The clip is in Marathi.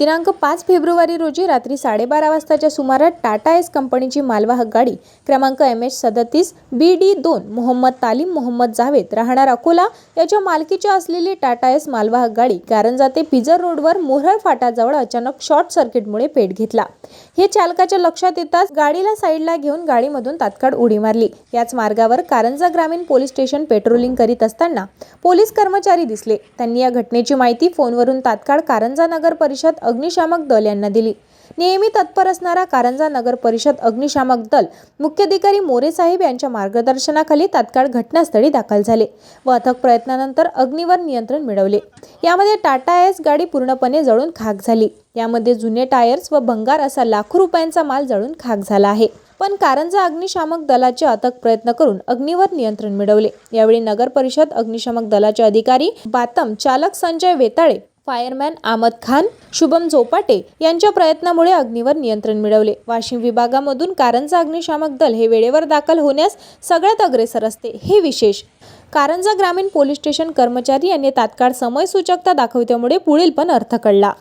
दिनांक पाच फेब्रुवारी रोजी रात्री साडेबारा वाजताच्या सुमारात टाटा एस कंपनीची मालवाहक गाडी क्रमांक एम एच सदतीस बी डी दोन मोहम्मद तालीम मोहम्मद जावेद राहणार अकोला याच्या मालकीच्या असलेली टाटा एस मालवाहक गाडी कारंजा ते पिजर रोडवर मोहर फाटाजवळ अचानक शॉर्ट सर्किटमुळे पेट घेतला. हे चालकाच्या लक्षात येताच गाडीला साईडला घेऊन गाडीमधून तात्काळ उडी मारली. याच मार्गावर कारंजा ग्रामीण पोलीस स्टेशन पेट्रोलिंग करीत असताना पोलीस कर्मचारी दिसले. त्यांनी या घटनेची माहिती फोनवरून तात्काळ कारंजा नगर परिषद अग्निशामक दल यांना दिली. नेहमी तत्पर असणारा कारंजा नगर परिषद अग्निशामक दल मुख्याधिकारी मोरे साहेब यांच्या मार्गदर्शनाखाली तात्काळ घटनास्थळी दाखल झाले व अथक प्रयत्नानंतर अग्नीवर नियंत्रण मिळवले. यामध्ये टाटा एस गाडी पूर्णपणे जळून खाक झाली. यामध्ये जुने टायर्स व भंगार असा लाखो रुपयांचा माल जळून खाक झाला आहे. पण कारंजा अग्निशामक दलाचे अथक प्रयत्न करून अग्नीवर नियंत्रण मिळवले. यावेळी नगर परिषद अग्निशामक दलाचे अधिकारी बातम चालक संजय वेताळे फायरमॅन आमद खान शुभम झोपाटे यांच्या प्रयत्नामुळे अग्नीवर नियंत्रण मिळवले. वाशिम विभागामधून कारंजा अग्निशामक दल हे वेळेवर दाखल होण्यास सगळ्यात अग्रेसर असते. हे विशेष. कारंजा ग्रामीण पोलीस स्टेशन कर्मचारी यांनी तात्काळ समय सूचकता दाखविल्यामुळे पुढील पण अर्थ कळला.